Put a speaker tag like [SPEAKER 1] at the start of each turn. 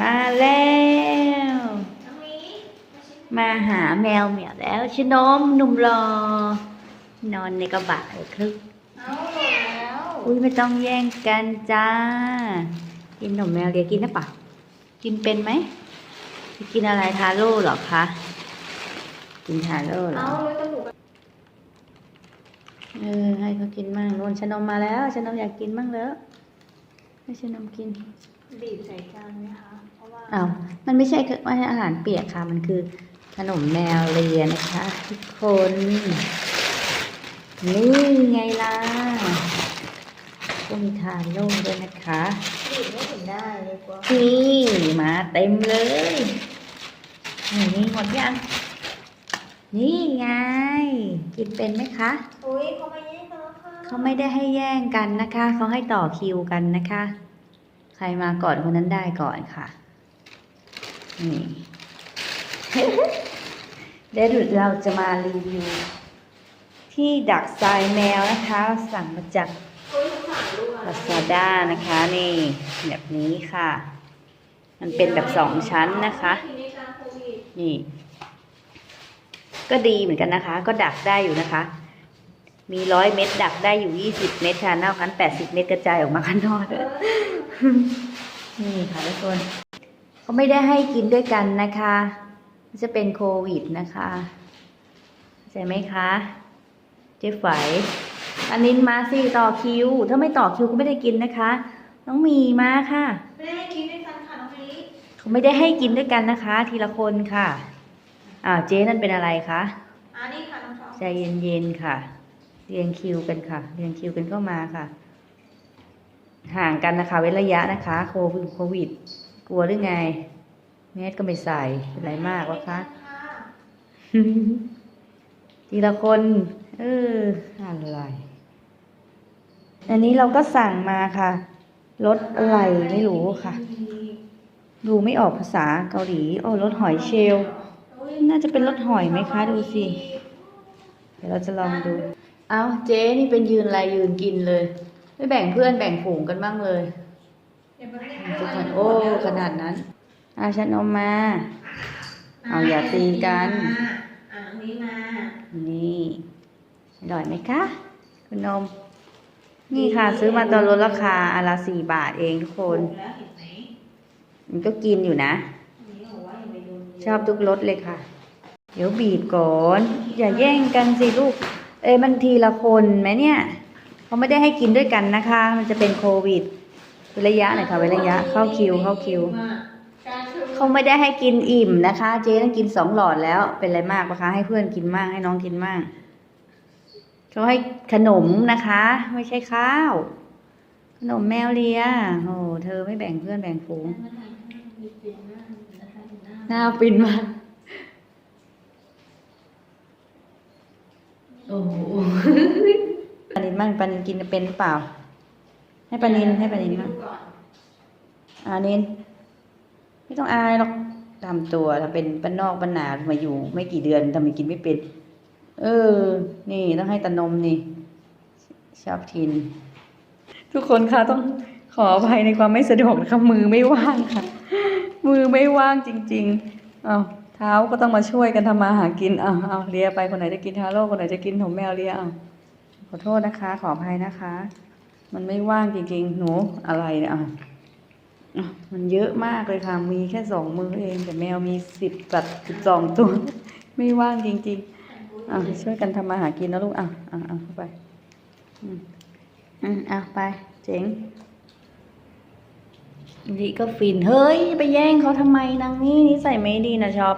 [SPEAKER 1] มาแล้ว
[SPEAKER 2] น้องมีมาชิม
[SPEAKER 1] มาหาแมวเหมียวแล้วชะนมหนุ่มรอ นอนในกระบะเลยครึก
[SPEAKER 2] เอาหมดแล้ว
[SPEAKER 1] อุ้ยไม่ต้องแย่งกันจ้า กินหนมแมวเดียวกินได้ปะกินเป็นไหมจะกินอะไรทาโร่เหรอคะ กินทาโร่เหร
[SPEAKER 2] เอา
[SPEAKER 1] อ
[SPEAKER 2] เลยตะหมูก
[SPEAKER 1] เออให้เขากินมั่งนู่นชะนมมาแล้วชะนมอยากกินมั่งแล้วให้ชะนมกิน
[SPEAKER 2] บีบใส่จานไหมคะ เพราะว่า
[SPEAKER 1] อ้าวมันไม่ใช่คือไม่ใช่อาหารเปียกค่ะ มันคือขนมแมวเลียนะคะ ทุกคน นี่ไงล่ะก็มีทานโล่ด้วยนะคะ
[SPEAKER 2] บีบไม่ถึงได้เลยกว่า
[SPEAKER 1] นี่มาเต็มเลยนี่นี่หมดยังนี่ไง กินเป็นไหมคะ
[SPEAKER 2] อุ้ยเขามาแย่งกันแล้วค่ะ
[SPEAKER 1] เขาไม่ได้ให้แย่งกันนะคะ เขาให้ต่อคิวกันนะคะ ใครมาก่อนคนนั้นได้ก่อนค่ะ นี่ เดี๋ยวเราจะมารีวิว ที่ดักทรายแมวนะคะ สั่งมาจาก
[SPEAKER 2] ลา
[SPEAKER 1] ซาด้านะคะ นี่แบบนี้ค่ะ มันเป็นแบบสองชั้นนะคะ
[SPEAKER 2] นี่ ก็ดี
[SPEAKER 1] เหมือนกันนะคะ ก็ดักได้อยู่นะคะ มีร้อยเม็ดดักได้อยู่ยี่สิบเม็ดค่ะนอกนั้นแปดสิบเม็ดกระจายออกมาข้างนอก
[SPEAKER 2] เออ
[SPEAKER 1] นี่ค่ะทุกคน เขาไม่ได้ให้กินด้วยกันนะคะมันจะเป็นโควิดนะคะเข้าใจไหมคะเจ๊ไฝอันนินมาสิต่อคิว ถ้าไม่ต่อคิวก็ไม่ได้กินนะคะ น้องหมีมาค่ะ
[SPEAKER 2] ไม่ได้ให้กินด้วยกันค่ะน้องมี
[SPEAKER 1] เขาไม่ได้ให้กินด้วยกันนะคะ ทีละคนค่ะอ่าวเจ๊นั่นเป็นอะไรคะ
[SPEAKER 2] อ่านี่ค่ะน้องชอบ
[SPEAKER 1] ใจเย็นๆค่ะ เรียงคิวกันค่ะ เรียงคิวกันเข้ามาค่ะ ห่างกันนะคะ เว้นระยะนะคะ โควิดโควิดก ลัวหรือไง แมสก็ไม่ใส่เป็นไรมากวะคะทีละคน เอออะไร อันนี้เราก็สั่งมาค่ะรสอะไรไม่รู้ค่ะ ดูไม่ออกภาษาเกาหลี โอ้รสหอยเชลลน่าจะเป็นรสหอยไหมคะ ดูสิ เดี๋ยวเราจะลองดู เอาเจ๊นี่เป็นยืนอะไรยืนกินเลย ไม่แบ่งเพื่อนแบ่งฝูงกันบ้างเลย
[SPEAKER 2] เดี๋ยวมันไม่
[SPEAKER 1] ทุกคนโอ้ขนาดนั้นอาฉันเอามา เอาอย่าตีกัน
[SPEAKER 2] อ่าอันนี้มา
[SPEAKER 1] นี่อร่อยไหมคะ คุณนม นี่ค่ะ ซื้อมาตอนลดราคาอนละสี่บาทเองทุกคน
[SPEAKER 2] ถูกแล้วเห็นไหม
[SPEAKER 1] มันก็กินอยู่นะ
[SPEAKER 2] อันนี้บอกว่าอย่าไปโดน
[SPEAKER 1] ชอบทุกรสเลยค่ะ เดี๋ยวบีบก่อน อย่าแย่งกันสิลูก เอ้ยมันทีละคนไหมเนี่ย เขาไม่ได้ให้กินด้วยกันนะคะ มันจะเป็นโควิดเว้น ระยะหน่อยค่ะเว้นระยะ เข้าคิว เข้าคิว เขาไม่ได้ให้กินอิ่มนะคะ เจ๊ต้องกินสองหลอดแล้ว เป็นไรมากปะคะ ให้เพื่อนกินมาก ให้น้องกินมาก เขาให้ขนมนะคะ ไม่ใช่ข้าว ขนมแมวเลีย โอ้เธอไม่แบ่งเพื่อนแบ่งฝูง หน้าปินมาก โอ้โหปานินมั่งปานินกินเป็นหรือเปล่า ให้ปานินให้ปานินมั่ง
[SPEAKER 2] ก่อา
[SPEAKER 1] นิน ไม่ต้องอายหรอกทำตัวทำเป็นบ้านนอกบ้านนามาอยู่ ไม่กี่เดือนทำไมกินไม่เป็น เออ นี่ต้องให้ตนมนี่ ชอบกิน ทุกคนคะต้องขออภัยในความไม่สะดวกนะคะมือไม่ว่างค่ะ มือไม่ว่างจริง ๆ เอาเท้าก็ต้องมาช่วยกันทำมาหากินเอาเอาเลียไปคนไหนจะกินทาโร่คนไหนจะกินหนมแมวเลียเอาขอโทษนะคะ ขออภัยนะคะ มันไม่ว่างจริงๆ หนูอะไรเนี่ยอาเอามันเยอะมากเลยค่ะ มีแค่สองมือเอง แต่แมวมีสิบจัดสิบสองตัว ไม่ว่างจริงๆเอาช่วยกันทำมาหากินนะลูกอาเอาเอาเข้าไปอืมอืมเอาไป เจ๋งนี่ก็ฟิน เฮ้ย ไปแย่งเขาทำไมนางนี่นิสัยไม่ดีนะชอบ